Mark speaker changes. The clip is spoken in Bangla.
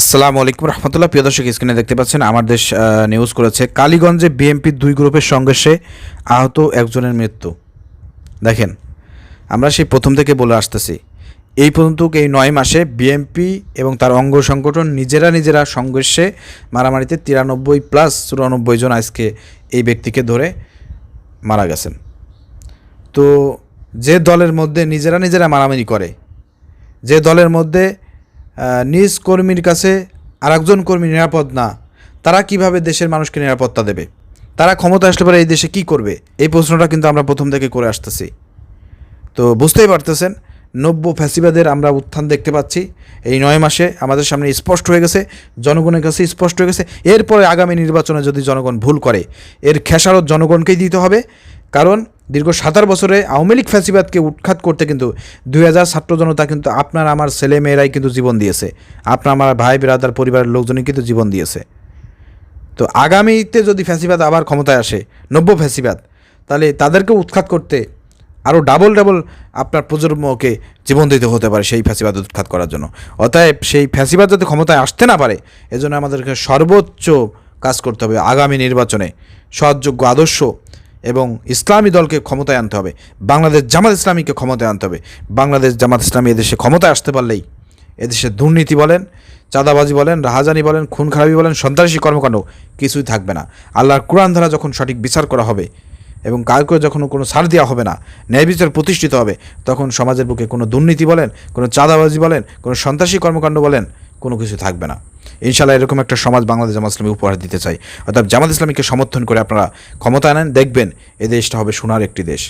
Speaker 1: আসসালামু আলাইকুম রহমতুল্লাহ। প্রিয় দর্শক স্ক্রিনে দেখতে পাচ্ছেন আমার দেশ নিউজ করেছে, কালীগঞ্জে বিএনপির দুই গ্রুপের সংঘর্ষে আহত একজনের মৃত্যু। দেখেন, আমরা সেই প্রথম থেকে বলে আসতেছি। এই পর্যন্ত এই নয় মাসে বিএনপি এবং তার অঙ্গ সংগঠন নিজেরা নিজেরা সংঘর্ষে মারামারিতে তিরানব্বই প্লাস চুরানব্বই জন আজকে এই ব্যক্তিকে ধরে মারা গেছেন। তো যে দলের মধ্যে নিজেরা নিজেরা মারামারি করে, যে দলের মধ্যে নিজ কর্মীর কাছে আরেকজন কর্মী নিরাপদ না, তারা কীভাবে দেশের মানুষকে নিরাপত্তা দেবে? তারা ক্ষমতা আসলে পরে এই দেশে কি করবে? এই প্রশ্নটা কিন্তু আমরা প্রথম থেকে করে আসতেছি। তো বুঝতেই পারতেছেন, নব্য ফ্যাসিবাদের আমরা উত্থান দেখতে পাচ্ছি। এই নয় মাসে আমাদের সামনে স্পষ্ট হয়ে গেছে, জনগণের কাছে স্পষ্ট হয়ে গেছে। এরপরে আগামী নির্বাচনে যদি জনগণ ভুল করে, এর খেসারত জনগণকেই দিতে হবে। কারণ দীর্ঘ সাতার বছরে আওয়ামী লীগ ফ্যাসিবাদকে উৎখাত করতে কিন্তু দুই হাজার ছাত্র জনতা কিন্তু আপনার আমার ছেলে মেয়েরাই কিন্তু জীবন দিয়েছে। আপনার আমার ভাই, বিরাদার পরিবারের লোকজনই কিন্তু জীবন দিয়েছে। তো আগামীতে যদি ফ্যাসিবাদ আবার ক্ষমতায় আসে, নব্য ফ্যাসিবাদ, তাহলে তাদেরকে উৎখাত করতে আরও ডাবল ডাবল আপনার প্রজন্মকে জীবন দিতে হতে পারে সেই ফ্যাসিবাদ উৎখাত করার জন্য। অতএব সেই ফ্যাসিবাদ যাতে ক্ষমতায় আসতে না পারে, এজন্য আমাদেরকে সর্বোচ্চ কাজ করতে হবে আগামী নির্বাচনে। সৎযোগ্য আদর্শ এবং ইসলামী দলকে ক্ষমতায় আনতে হবে। বাংলাদেশ জামাত ইসলামীকে ক্ষমতায় আনতে হবে। বাংলাদেশ জামাত ইসলামী এদেশে ক্ষমতায় আসতে পারলেই এদেশে দুর্নীতি বলেন, চাঁদাবাজি বলেন, রাহাজানি বলেন, খুন খারাপি বলেন, সন্ত্রাসী কর্মকাণ্ড কিছুই থাকবে না। আল্লাহর কোরআন ধারা যখন সঠিক বিচার করা হবে এবং কাউকে যখন কোনো ছাড় দেওয়া হবে না, ন্যায় বিচার প্রতিষ্ঠিত হবে, তখন সমাজের বুকে কোনো দুর্নীতি বলেন, কোনো চাঁদাবাজি বলেন, কোনো সন্ত্রাসী কর্মকাণ্ড বলেন, কোনো কিছু থাকবে না। ইনশাল্লাহ এরকম একটা সমাজ বাংলাদেশ জামাত ইসলামী উপহার দিতে চাই। অর্থাৎ জামাত ইসলামীকে সমর্থন করে আপনারা ক্ষমতা আনেন, দেখবেন এ দেশটা হবে সোনার একটি দেশ।